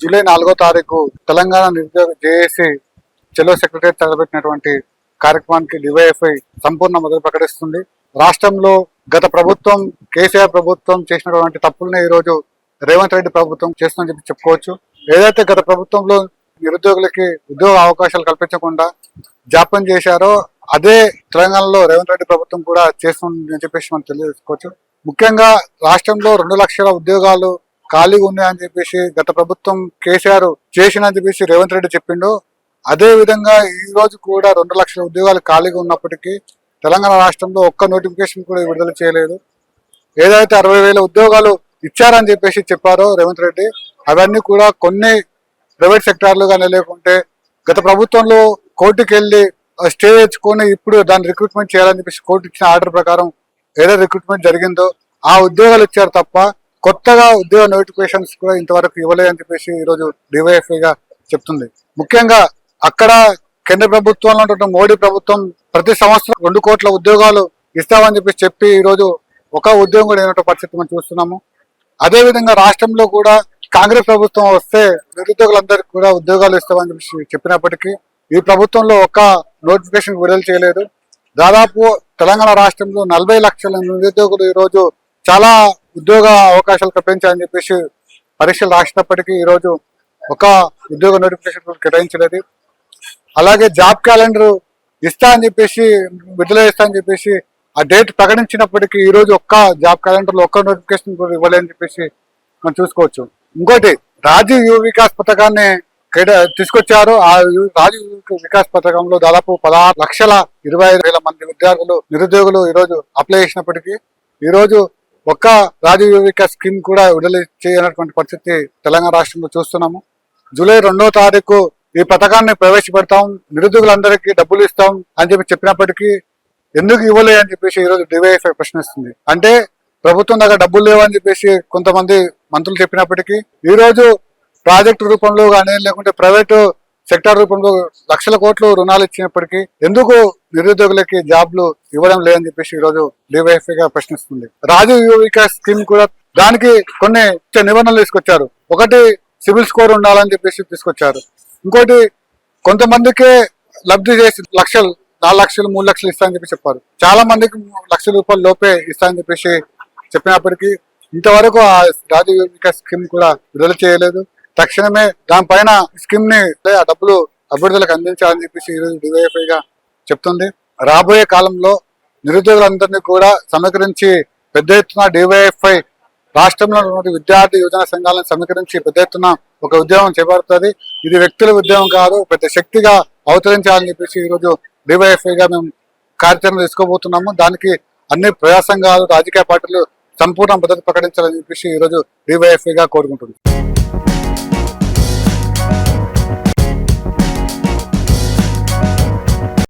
July నాలుగో తారీఖు తెలంగాణ నిరుద్యోగ జేఏసీ చెలో సెక్రటరీ తలపెట్టినటువంటి కార్యక్రమానికి డివైఎఫ్ఐ సంపూర్ణ మద్దతు ప్రకటిస్తుంది. రాష్ట్రంలో గత ప్రభుత్వం కేసీఆర్ ప్రభుత్వం చేసినటువంటి తప్పుల్ని ఈరోజు రేవంత్ రెడ్డి ప్రభుత్వం చేస్తుందని చెప్పి చెప్పుకోవచ్చు. ఏదైతే గత ప్రభుత్వంలో నిరుద్యోగులకి ఉద్యోగ అవకాశాలు కల్పించకుండా జాప్యం చేశారో అదే తెలంగాణలో రేవంత్ రెడ్డి ప్రభుత్వం కూడా చేస్తుందని చెప్పేసి మనం తెలియజేసుకోవచ్చు. ముఖ్యంగా రాష్ట్రంలో రెండు లక్షల ఉద్యోగాలు ఖాళీగా ఉన్నాయని చెప్పేసి గత ప్రభుత్వం కేసీఆర్ చేసినని చెప్పేసి రేవంత్ రెడ్డి చెప్పిండు. అదే విధంగా ఈ రోజు కూడా రెండు లక్షల ఉద్యోగాలు ఖాళీగా ఉన్నప్పటికీ తెలంగాణ రాష్ట్రంలో ఒక్క నోటిఫికేషన్ కూడా విడుదల చేయలేదు. ఏదైతే అరవై వేల ఉద్యోగాలు ఇచ్చారని చెప్పేసి చెప్పారో రేవంత్ రెడ్డి అవన్నీ కూడా కొన్ని ప్రైవేట్ సెక్టార్లు కానీ లేకుంటే గత ప్రభుత్వంలో కోర్టుకి వెళ్ళి స్టే తెచ్చుకొని ఇప్పుడు దాన్ని రిక్రూట్మెంట్ చేయాలని చెప్పేసి కోర్టు ఇచ్చిన ఆర్డర్ ప్రకారం ఏదైతే రిక్రూట్మెంట్ జరిగిందో ఆ ఉద్యోగాలు ఇచ్చారు తప్ప కొత్తగా ఉద్యోగ నోటిఫికేషన్స్ కూడా ఇంతవరకు ఇవ్వలేదని చెప్పేసి ఈరోజు డివైఎఫ్ఐగా చెప్తుంది. ముఖ్యంగా అక్కడ కేంద్ర ప్రభుత్వంలో ఉన్నటువంటి మోడీ ప్రభుత్వం ప్రతి సంవత్సరం రెండు కోట్ల ఉద్యోగాలు ఇస్తామని చెప్పేసి చెప్పి ఈరోజు ఒక ఉద్యోగం కూడా అయినటువంటి పరిస్థితి మనం చూస్తున్నాము. అదేవిధంగా రాష్ట్రంలో కూడా కాంగ్రెస్ ప్రభుత్వం వస్తే నిరుద్యోగులందరికీ కూడా ఉద్యోగాలు ఇస్తామని చెప్పి చెప్పినప్పటికీ ఈ ప్రభుత్వంలో ఒక్క నోటిఫికేషన్ విడుదల చేయలేదు. దాదాపు తెలంగాణ రాష్ట్రంలో నలభై లక్షల నిరుద్యోగులు ఈరోజు చాలా ఉద్యోగ అవకాశాలు కల్పించాలని చెప్పేసి పరీక్షలు రాసినప్పటికీ ఈరోజు ఒక ఉద్యోగ నోటిఫికేషన్ కేటాయించలేదు. అలాగే జాబ్ క్యాలెండర్ ఇస్తా అని చెప్పేసి విడుదల ఇస్తా అని చెప్పేసి ఆ డేట్ ప్రకటించినప్పటికీ ఈరోజు ఒక్క జాబ్ క్యాలెండర్లో ఒక్క నోటిఫికేషన్ కూడా ఇవ్వలేదని చెప్పేసి మనం చూసుకోవచ్చు. ఇంకోటి రాజీవ్ యువ వికాస్ పథకాన్ని తీసుకొచ్చారు. ఆ యు- రాజీవ్ వికాస్ పథకంలో దాదాపు పదహారు లక్షల ఇరవై ఐదు వేల మంది విద్యార్థులు నిరుద్యోగులు ఈరోజు అప్లై చేసినప్పటికీ ఈరోజు ఒక్క రాజీవ్ వికాస్ స్కీమ్ కూడా విడుదల చేయనటువంటి పరిస్థితి తెలంగాణ రాష్ట్రంలో చూస్తున్నాము. జూలై రెండో తారీఖు ఈ పథకాన్ని ప్రవేశపెడతాం నిరుద్యోగులందరికీ డబ్బులు ఇస్తాం అని చెప్పి చెప్పినప్పటికీ ఎందుకు ఇవ్వలే అని చెప్పేసి ఈ రోజు డివైఎఫ్ఐ ప్రశ్నిస్తుంది. అంటే ప్రభుత్వం దగ్గర డబ్బులు లేవని చెప్పేసి కొంతమంది మంత్రులు చెప్పినప్పటికీ ఈరోజు ప్రాజెక్టు రూపంలో కానీ లేకుంటే ప్రైవేటు సెక్టార్ రూపంలో లక్షల కోట్లు రుణాలు ఇచ్చినప్పటికీ ఎందుకు నిరుద్యోగులకి జాబ్లు ఇవ్వడం లేదని చెప్పేసి ఈ రోజు డివైఎఫ్ఐ గా ప్రశ్నిస్తుంది. రాజీవ్ యువ వికాస్ స్కీమ్ కూడా దానికి కొన్ని నిబంధనలు తీసుకొచ్చారు. ఒకటి సివిల్ స్కోర్ ఉండాలని చెప్పేసి తీసుకొచ్చారు. ఇంకోటి కొంతమందికే లబ్ధి చేసి లక్షలు నాలుగు లక్షలు మూడు లక్షలు ఇస్తా అని చెప్పి చెప్పారు. చాలా మందికి లక్షల రూపాయల లోపే ఇస్తా అని చెప్పేసి చెప్పినప్పటికీ ఇంతవరకు ఆ రాజీవ్ వికాస్ స్కీమ్ కూడా విడుదల చేయలేదు. తక్షణమే దానిపైన స్కీమ్ని ఆ డబ్బులు అభ్యర్థులకు అందించాలని చెప్పేసి ఈరోజు డివైఎఫ్ఐ గా చెప్తుంది. రాబోయే కాలంలో నిరుద్యోగులందరినీ కూడా సమీకరించి పెద్ద ఎత్తున డివైఎఫ్ఐ రాష్ట్రంలో ఉన్నటువంటి విద్యార్థి యువజన సంఘాలను సమీకరించి పెద్ద ఎత్తున ఒక ఉద్యమం చేపడుతుంది. ఇది వ్యక్తుల ఉద్యమం కాదు పెద్ద శక్తిగా అవతరించాలని చెప్పేసి ఈరోజు డివైఎఫ్ఐ గా మేము కార్యాచరణ తీసుకోబోతున్నాము. దానికి అన్ని ప్రయాసంగాలు రాజకీయ పార్టీలు సంపూర్ణ మద్దతు ప్రకటించాలని చెప్పేసి ఈరోజు డివైఎఫ్ఐ గా కోరుకుంటుంది